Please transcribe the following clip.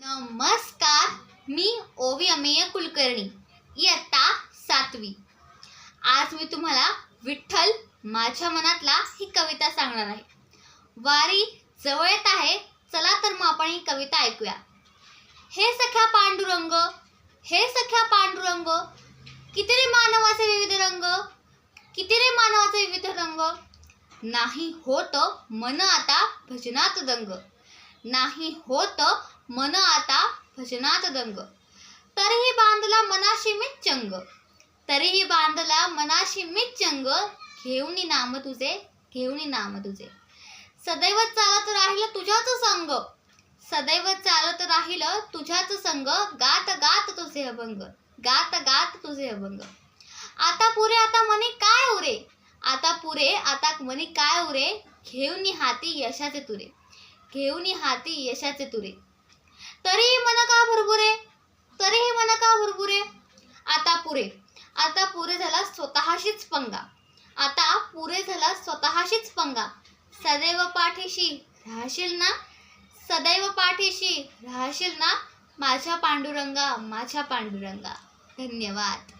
नमस्कार मी ओवी अमेय कुलकर्णी. इयत्ता सातवी. आज मी तुम्हाला विठ्ठल माझ्या मनातला ही कविता सांगणार आहे. वारी जवळ येत आहे चला तर मग आपण ही कविता ऐकूया. हे सख्या पांडुरंग हे सख्या पांडुरंग किती रे मानवाचे विविध रंग किती रे मानवाचे विविध रंग. नाही होत मन आता भजनात दंग. नाही होत मन आता भजनात दंग. तरीही बांधला मनाशी मी चंग तरीही बांधला मनाशी मी चंग घेऊन नाम तुझे घेऊन नाम तुझे. सदैव चालत राहिलं तुझ्याच संग. सदैव चालत राहिलं तुझ्याच संग. गात गात तुझे अभंग. गात गात तुझे अभंग. आता पुरे आता मनी काय उरे? आता पुरे आता मनी काय उरे? घेऊन हाती यशाचे तुरे. घेऊनी हाती यशाचे तुरे. तरीही मन का भरभुरे? तरीही मन का भरभुरे? आता पुरे. आता पुरे झाला स्वतःशीच पंगा. आता पुरे झाला स्वतःशीच पंगा. सदैव पाठीशी राहशील ना? सदैव पाठीशी राहशील ना? माझ्या पांडुरंगा माझ्या पांडुरंगा. धन्यवाद.